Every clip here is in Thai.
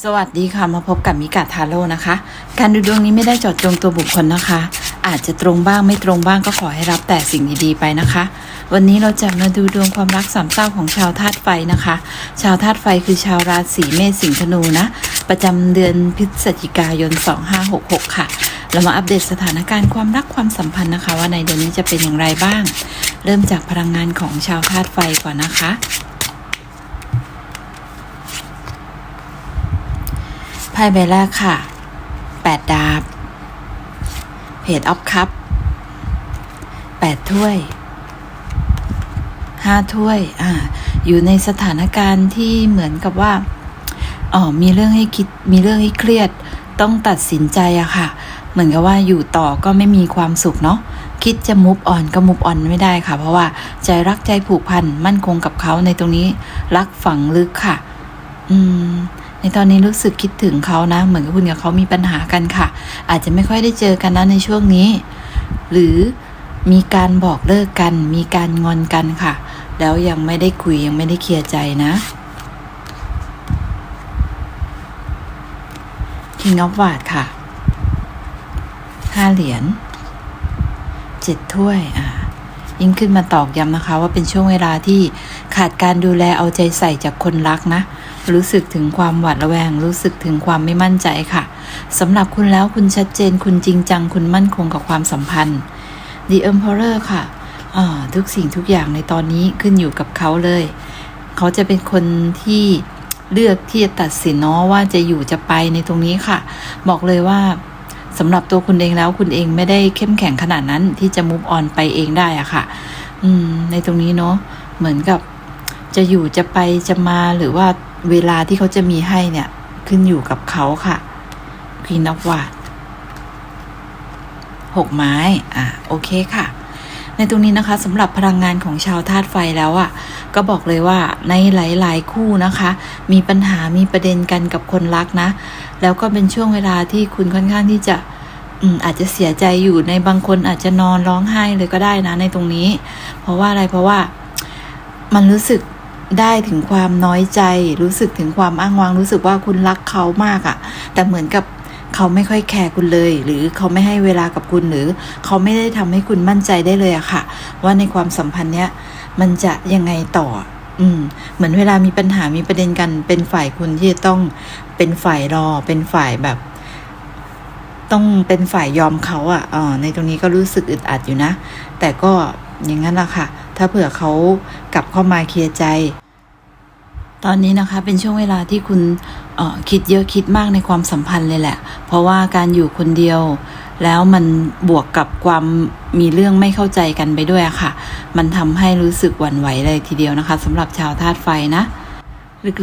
สวัสดีค่ะมาพบกับมิกาทาโร่นะคะ การดูดวงนี้ไม่ได้จอดจงตัวบุคคลนะคะ อาจจะตรงบ้างไม่ตรงบ้างก็ขอให้รับแต่สิ่งดีๆไปนะคะ วันนี้เราจะมาดูดวงความรักสามเศร้าของชาวธาตุไฟนะคะ ชาวธาตุไฟคือชาวราศีเมษสิงห์ธนูนะ ประจำเดือนพฤศจิกายน 2566 ค่ะ เรามาอัปเดตสถานการณ์ความรักความสัมพันธ์นะคะ ว่าในเดือนนี้จะเป็นอย่างไรบ้าง เริ่มจากพลังงานของชาวธาตุไฟก่อนนะคะ ไพ่ใบแรกค่ะแปดาบเพจออฟคัพแปดถ้วยห้าถ้วย อ่า อยู่ในสถานการณ์ที่เหมือนกับว่า อ๋อ มีเรื่องให้คิด มีเรื่องให้เครียด ต้องตัดสินใจอะค่ะ เหมือนกับว่าอยู่ต่อก็ไม่มีความสุขเนาะ คิดจะมุฟออนก็มุฟออนไม่ได้ค่ะ เพราะว่าใจรักใจผูกพันมั่นคงกับเขาในตรงนี้ รักฝังลึกค่ะ อืม ในตอนนี้รู้สึกคิดถึงเขานะ เหมือนกับคุณกับเขามีปัญหากันค่ะ อาจจะไม่ค่อยได้เจอกันนะในช่วงนี้ หรือมีการบอกเลิกกัน มีการงอนกันค่ะ แล้วยังไม่ได้คุยยังไม่ได้เคลียร์ใจนะ King of w a r d ค่ะห้าเหรียญเจ็ดถ้วยอ่ายิ่งขึ้นมาตอกย้ำนะคะ ว่าเป็นช่วงเวลาที่ขาดการดูแลเอาใจใส่จากคนรักนะ รู้สึกถึงความหวาดระแวง รู้สึกถึงความไม่มั่นใจค่ะสำหรับคุณแล้วคุณชัดเจน คุณจริงจัง คุณมั่นคงกับความสัมพันธ์ The Emperor ค่ะอ่าทุกสิ่งทุกอย่างในตอนนี้ขึ้นอยู่กับเขาเลย เขาจะเป็นคนที่เลือกที่จะตัดสินเนาะว่าจะอยู่จะไปในตรงนี้ค่ะ บอกเลยว่าสำหรับตัวคุณเองแล้วคุณเองไม่ได้เข้มแข็งขนาดนั้นที่จะมุฟออนไปเองได้อะค่ะ อืม ในตรงนี้เนาะเหมือนกับจะอยู่จะไปจะมาหรือว่า เวลาที่เขาจะมีให้เนี่ยขึ้นอยู่กับเขาค่ะ Queen of w a r d หกไม้ อะ โอเคค่ะ ในตรงนี้นะคะสำหรับพลังงานของชาวธาตุไฟแล้วอะ่ะ ก็บอกเลยว่าในหลาย ๆ คู่นะคะ มีปัญหามีประเด็นกันกับคนรักนะ แล้วก็เป็นช่วงเวลาที่คุณค่อนข้างที่จะอืมอาจจะเสียใจอยู่ในบางคนอาจจะนอนร้องไห้เลยก็ได้นะในตรงนี้ เพราะว่าอะไรเพราะว่ามันรู้สึก ได้ถึงความน้อยใจ รู้สึกถึงความอ้างว้าง รู้สึกว่าคุณรักเขามากอะ่ะ แต่เหมือนกับเขาไม่ค่อยแคร์คุณเลย หรือเขาไม่ให้เวลากับคุณหรือ เขาไม่ได้ทำให้คุณมั่นใจได้เลยอะค่ะ ว่าในความสัมพันธ์เนี้ยมันจะยังไงต่อ อืม เหมือนเวลามีปัญหามีประเด็นกัน เป็นฝ่ายคุณที่จะต้องเป็นฝ่ายรอ เป็นฝ่ายแบบ ต้องเป็นฝ่ายยอมเขาอะ่ะอ่าในตรงนี้ก็รู้สึกอึดอัดอยู่นะ แต่ก็อย่างนั้นแหละค่ะ ถ้าเผื่อเขากลับเข้ามาเคลียร์ใจ ตอนนี้นะคะเป็นช่วงเวลาที่คุณคิดเยอะคิดมากในความสัมพันธ์เลยแหละ เพราะว่าการอยู่คนเดียว แล้วมันบวกกับความมีเรื่องไม่เข้าใจกันไปด้วยค่ะ มันทำให้รู้สึกหวั่นไหวเลยทีเดียวนะคะสำหรับชาวธาตุไฟนะ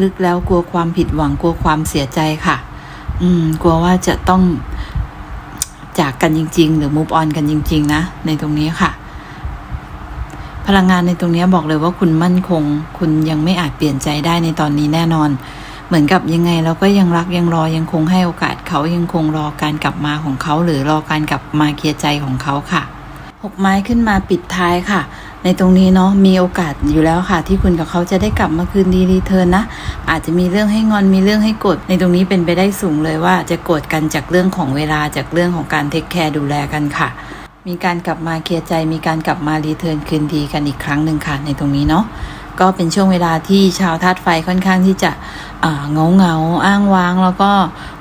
ลึกๆแล้วกลัวความผิดหวังกลัวความเสียใจค่ะ อืม กลัวว่าจะต้องจากกันจริง ๆ หรือ move on กันจริง ๆ นะ ในตรงนี้ค่ะ พลังงานในตรงนี้บอกเลยว่าคุณมั่นคง คุณยังไม่อาจเปลี่ยนใจได้ในตอนนี้แน่นอน เหมือนกับยังไงเราก็ยังรักยังรอยังคงให้โอกาสเขายังคงรอการกลับมาของเขา หรือรอการกลับมาเคลียร์ใจของเขาค่ะหกไม้ขึ้นมาปิดท้ายค่ะ ในตรงนี้เนาะมีโอกาสอยู่แล้วค่ะ ที่คุณกับเขาจะได้กลับมาคืนดีรีเทิร์นนะ อาจจะมีเรื่องให้งอนมีเรื่องให้กด ในตรงนี้เป็นไปได้สูงเลยว่าจะโกรธกันจากเรื่องของเวลาจากเรื่องของการเทคแคร์ดูแลกันค่ะ มีการกลับมาเคลียร์ใจ มีการกลับมารีเทิร์นคืนดีกันอีกครั้งหนึ่งค่ะในตรงนี้เนาะก็เป็นช่วงเวลาที่ชาวธาตุไฟค่อนข้างที่จะเงาเงาอ้างว้าง แล้วก็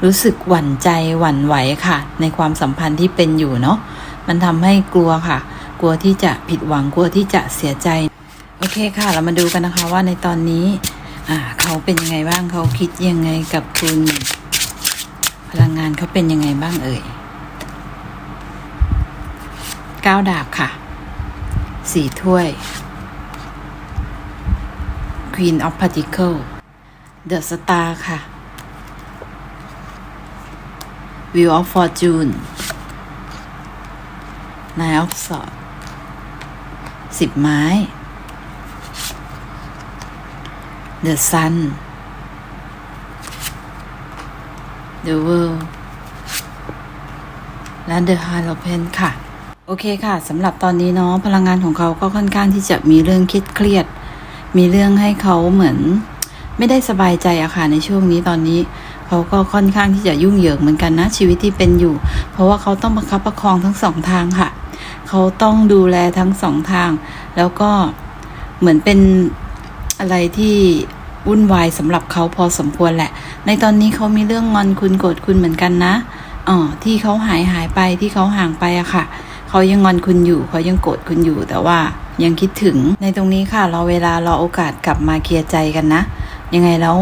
รู้สึกหวั่นใจหวั่นไหวค่ะ ในความสัมพันธ์ที่เป็นอยู่เนาะมันทำให้กลัวค่ะ กลัวที่จะผิดหวังกลัวที่จะเสียใจโอเคค่ะ เรามาดูกันนะคะว่าในตอนนี้เขาเป็นยังไงบ้างเขาคิดยังไงกับคุณ พลังงานเขาเป็นยังไงบ้างเอ่ย ก้าวดาบค่ะสี่ถ้วย Queen of Particle The Star ค่ะ Wheel of Fortune Nine of Swords สิบไม้ The Sun The World และ The Hierophant ค่ะ โอเคค่ะสำหรับตอนนี้เนาะพลังงานของเขาก็ค่อนข้างที่จะมีเรื่องคิดเครียด มีเรื่องให้เขาเหมือน ไม่ได้สบายใจอะค่ะในช่วงนี้ตอนนี้เขาก็ค่อนข้างที่จะยุ่งเหยิงเหมือนกันนะชีวิตที่เป็นอยู่ เพราะว่าเขาต้องประคับประคองทั้งสองทางค่ะ เขาต้องดูแลทั้งสองทาง แล้วก็เหมือนเป็นอะไรที่วุ่นวายสำหรับเขาพอสมควรแหละ ในตอนนี้เขามีเรื่องงอนคุณโกรธคุณเหมือนกันนะอ๋อที่เขาหายหายไปที่เขาห่างไปอะค่ะ เขายังงอนคุณอยู่เขายังโกรธคุณอยู่แต่ว่ายังคิดถึงในตรงนี้ค่ะราเวลารอโอกาสกลับมาเคลียร์ใจกันนะ ยังไงแล้ว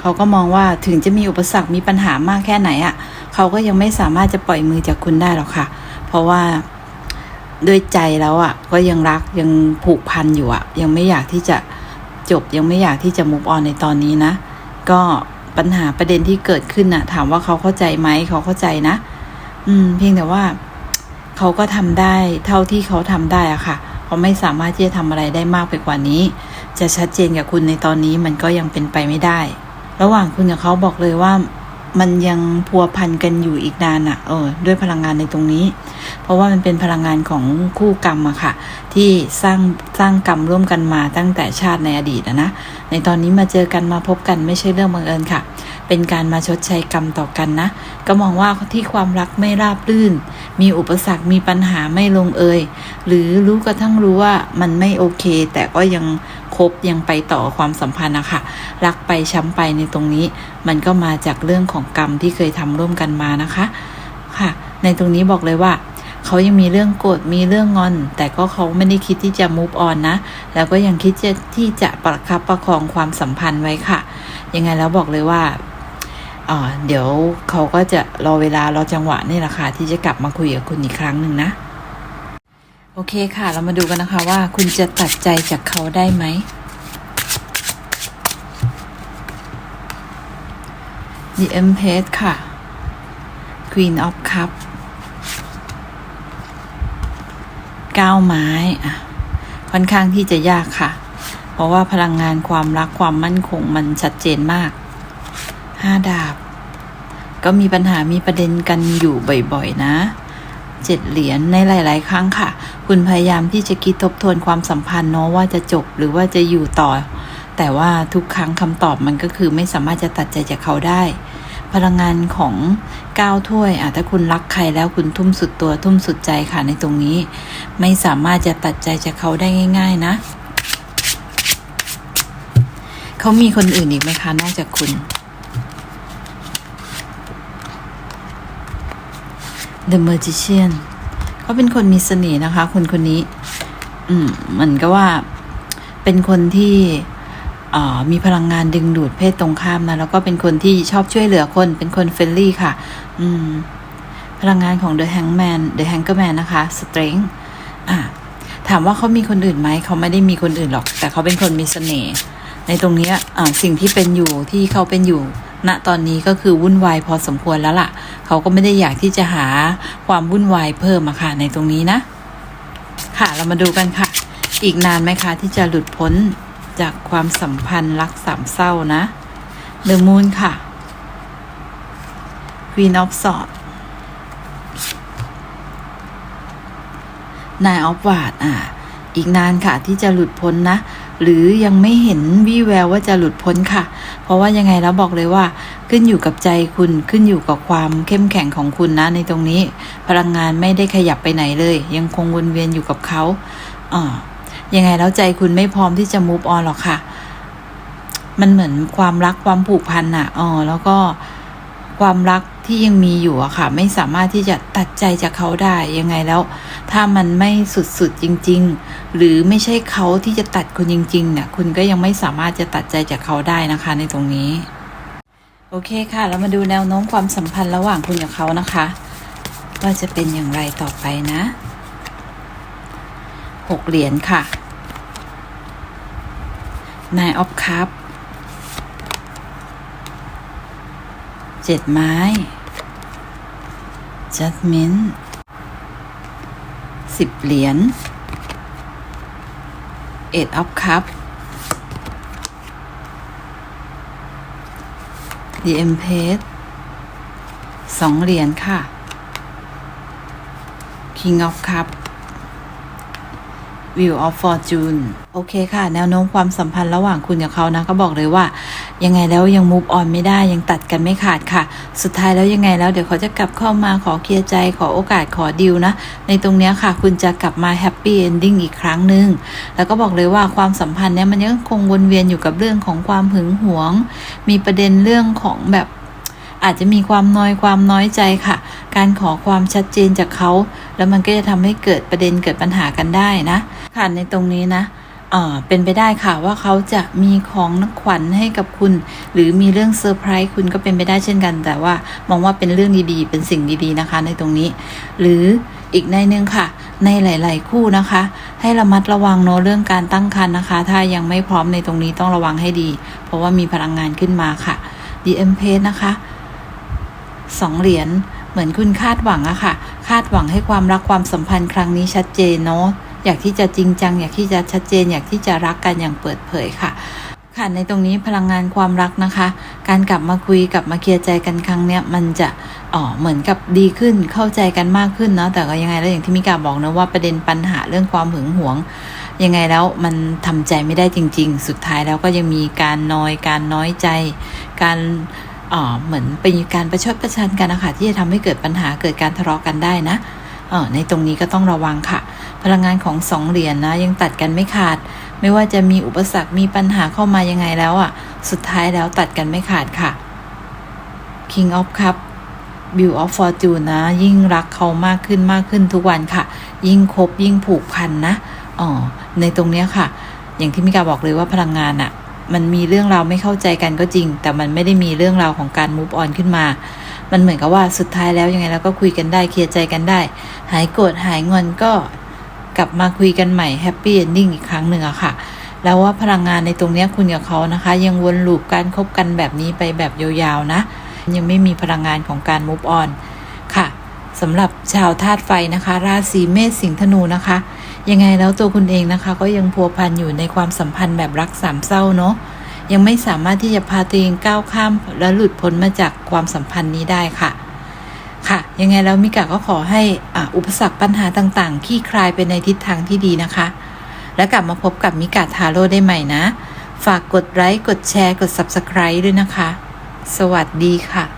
เขาก็มองว่าถึงจะมีอุปสรรคมีปัญหามากแค่ไหนอะเขาก็ยังไม่สามารถจะปล่อยมือจากคุณได้หรอกค่ะ เพราะว่าด้วยใจแล้วอะก็ยังรักยังผูกพันอยู่อะยังไม่อยากที่จะจบยังไม่อยากที่จะ move on ในตอนนี้นะ ก็ปัญหาประเด็นที่เกิดขึ้นน่ะ ถามว่าเขาเข้าใจไหมเขาเข้าใจนะ อืม เพียงแต่ว่า เขาก็ทำได้เท่าที่เขาทำได้อะค่ะเขาไม่สามารถที่จะทำอะไรได้มากไปกว่านี้ จะชัดเจนกับคุณในตอนนี้มันก็ยังเป็นไปไม่ได้ ระหว่างคุณกับเขาบอกเลยว่ามันยังพัวพันกันอยู่อีกนานอะเออ ด้วยพลังงานในตรงนี้ เพราะว่ามันเป็นพลังงานของคู่กรรมอะค่ะ ที่สร้างสร้างกรรมร่วมกันมาตั้งแต่ชาติในอดีตอะนะ ในตอนนี้มาเจอกันมาพบกันไม่ใช่เรื่องบังเอิญค่ะ เป็นการมาชดใช้กรรมต่อกันนะ ก็มองว่าที่ความรักไม่ราบรื่น มีอุปสรรคมีปัญหาไม่ลงเอย หรือรู้กระทั่งรู้ว่ามันไม่โอเค แต่ก็ยังคบยังไปต่อความสัมพันธ์นะคะรักไปช้ำไปในตรงนี้ มันก็มาจากเรื่องของกรรมที่เคยทำร่วมกันมานะคะค่ะ ในตรงนี้บอกเลยว่าเขายังมีเรื่องโกรธมีเรื่องงอน แต่ก็เขาไม่ได้คิดที่จะ move on นะ แล้วก็ยังคิดจะที่จะประคับประคองความสัมพันธ์ไว้ค่ะ ยังไงแล้วบอกเลยว่า เดี๋ยวเขาก็จะรอเวลารอจังหวะนี่แหละค่ะที่จะกลับมาคุยกับคุณอีกครั้งหนึ่งนะ โอเคค่ะ เรามาดูกันนะคะว่าคุณจะตัดใจจากเขาได้ไหม The Empress ค่ะ Queen of Cup เก้าไม้อะค่อนข้างที่จะยากค่ะ เพราะว่าพลังงานความรักความมั่นคงมันชัดเจนมาก ห้าดาบ ก็มีปัญหามีประเด็นกันอยู่บ่อยๆนะเจ็ดเหรียญในหลาย ๆ ครั้งค่ะ คุณพยายามที่จะคิดทบทวนความสัมพันธ์เนาะว่าจะจบหรือว่าจะอยู่ต่อ แต่ว่าทุกครั้งคำตอบมันก็คือไม่สามารถจะตัดใจจากเขาได้ พลังงานของก้าวถ้วยอะถ้าคุณรักใครแล้วคุณทุ่มสุดตัวทุ่มสุดใจค่ะในตรงนี้ ไม่สามารถจะตัดใจจากเขาได้ง่าย ๆ นะ เขามีคนอื่นอีกไหมคะนอกจากคุณ The Magician เขาเป็นคนมีเสน่ห์นะคะ คนคนนี้ อืมเหมือนก็ว่า เป็นคนที่มีพลังงานดึงดูดเพศตรงข้ามนะ แล้วก็เป็นคนที่ชอบช่วยเหลือคน เป็นคนเฟรนลี่ค่ะ อืม พลังงานของ The Hangman The Hangman นะคะ Strength อะถามว่าเขามีคนอื่นไหม เขาไม่ได้มีคนอื่นหรอก แต่เขาเป็นคนมีเสน่ห์ในตรงเนี้ยสิ่งที่เป็นอยู่ที่เขาเป็นอยู่ ณตอนนี้ก็คือวุ่นวายพอสมควรแล้วล่ะ เขาก็ไม่ได้อยากที่จะหาความวุ่นวายเพิ่มอะค่ะในตรงนี้นะ ค่ะเรามาดูกันค่ะ อีกนานไหมคะที่จะหลุดพ้นจากความสัมพันธ์รักสามเศร้านะ The Moon ค่ะ Queen of Swords Nine of w a r d อะอีกนานค่ะที่จะหลุดพ้นนะ หรือยังไม่เห็นวี่แววว่าจะหลุดพ้นค่ะ เพราะว่ายังไงแล้วบอกเลยว่า ขึ้นอยู่กับใจคุณขึ้นอยู่กับความเข้มแข็งของคุณนะในตรงนี้ พลังงานไม่ได้ขยับไปไหนเลย ยังคงวนเวียนอยู่กับเขาอ่ายังไงแล้วใจคุณไม่พร้อมที่จะ move on หรอกค่ะ มันเหมือนความรักความผูกพันอะอ๋อแล้วก็ความรักที่ยังมีอยู่อะค่ะ ไม่สามารถที่จะตัดใจจากเขาได้ยังไงแล้ว ถ้ามันไม่สุดๆจริง ๆ หรือไม่ใช่เขาที่จะตัดคุณจริงๆเนี่ยคุณก็ยังไม่สามารถจะตัดใจจากเขาได้นะคะในตรงนี้ โอเคค่ะ เรามาดูแนวโน้มความสัมพันธ์ระหว่างคุณกับเขานะคะ ว่าจะเป็นอย่างไรต่อไปนะหกเหรียญค่ะ Nine of Cup เจ็ดไม้ Judgment สิบเหรียญ Eight of Cup The Empress สองเหรียญค่ะ King of Cup Wheel of Fortune โอเคค่ะ แนวโน้มความสัมพันธ์ระหว่างคุณกับเขานะ ก็บอกเลยว่า ยังไงแล้วยัง move on ไม่ได้ยังตัดกันไม่ขาดค่ะ สุดท้ายแล้วยังไงแล้วเดี๋ยวเขาจะกลับเข้ามาขอเคลียร์ใจขอโอกาสขอดิวนะ ในตรงนี้ค่ะ คุณจะกลับมา happy ending อีกครั้งหนึ่งแล้วก็บอกเลยว่าความสัมพันธ์เนี้ยมันยังคงวนเวียนอยู่กับเรื่องของความหึงหวง มีประเด็นเรื่องของแบบอาจจะมีความน้อยความน้อยใจค่ะ การขอความชัดเจนจากเขา แล้วมันก็จะทำให้เกิดประเด็นเกิดปัญหากันได้นะ ค่ะในตรงนี้นะเป็นไปได้ค่ะว่าเขาจะมีของนักขวัญให้กับคุณ หรือมีเรื่องเซอร์ไพรส์คุณก็เป็นไปได้เช่นกัน แต่ว่ามองว่าเป็นเรื่องดีๆ เป็นสิ่งดีๆนะคะ ในตรงนี้ หรืออีกในนึงค่ะ ในหลาย ๆ คู่นะคะ ให้ระมัดระวังเนอะเรื่องการตั้งครรภ์นะคะ ถ้ายังไม่พร้อมในตรงนี้ต้องระวังให้ดี เพราะว่ามีพลังงานขึ้นมาค่ะ DM p a g e นะคะสองเหรียญเหมือนคุณคาดหวังอะค่ะ คาดหวังให้ความรักความสัมพันธ์ครั้งนี้ชัดเจนเนาะ อยากที่จะจริงจัง อยากที่จะชัดเจน อยากที่จะรักกันอย่างเปิดเผยค่ะค่ะในตรงนี้พลังงานความรักนะคะ การกลับมาคุยกลับมาเคลียร์ใจกันครั้งเนี้ยมันจะอ๋อเหมือนกับดีขึ้นเข้าใจกันมากขึ้นเนาะแต่ก็ยังไงแล้วอย่างที่มิกาบอกนะว่าประเด็นปัญหาเรื่องความหึงหวง ยังไงแล้วมันทำใจไม่ได้จริง ๆ สุดท้ายแล้วก็ยังมีการนอยการน้อยใจ การอ่อเหมือนเป็นการประชดประชันกันนะคะที่จะทำให้เกิดปัญหาเกิดการทะเลาะกันได้นะเออในตรงนี้ก็ต้องระวังค่ะ พลังงานของสองเหรียญนนะยังตัดกันไม่ขาด ไม่ว่าจะมีอุปสรรคมีปัญหาเข้ามายังไงแล้วอะ สุดท้ายแล้วตัดกันไม่ขาดค่ะ King of Cup Bill of Fortune นะ ยิ่งรักเขามากขึ้นมากขึ้นทุกวันค่ะ ยิ่งคบยิ่งผูกพันนะอ๋อในตรงเนี้ยค่ะ อย่างที่มิกาบอกเลยว่าพลังงานอะมันมีเรื่องราวไม่เข้าใจกันก็จริง แต่มันไม่ได้มีเรื่องราวของการ move on ขึ้นมามันเหมือนกับว่าสุดท้ายแล้วยังไงเราก็คุยกันได้เคลียร์ใจกันได้ หายโกรธหายงอนก็ กลับมาคุยกันใหม่แฮปปี้เอนดิ้งอีกครั้งหนึ่งอะค่ะ แล้วว่าพลังงานในตรงนี้คุณกับเขานะคะ ยังวนลูปการคบกันแบบนี้ไปแบบยาวๆนะ ยังไม่มีพลังงานของการ move on ค่ะสำหรับชาวธาตุไฟนะคะ ราศีเมษสิงห์ธนูนะคะ ยังไงแล้วตัวคุณเองนะคะ ก็ยังพัวพันอยู่ในความสัมพันธ์แบบรักสามเศร้าเนาะยังไม่สามารถที่จะพาตัวเองก้าวข้ามและหลุดพ้นมาจากความสัมพันธ์นี้ได้ค่ะ ค่ะ ยังไงแล้วมิกาก็ขอให้ออุปสรรคปัญหาต่างๆที่คลายไปในทิศทางที่ดีนะคะ แล้วกลับมาพบกับมิกาทาโร่ได้ใหม่นะ ฝากกดไลค์กดแชร์กด Subscribe ด้วยนะคะ สวัสดีค่ะ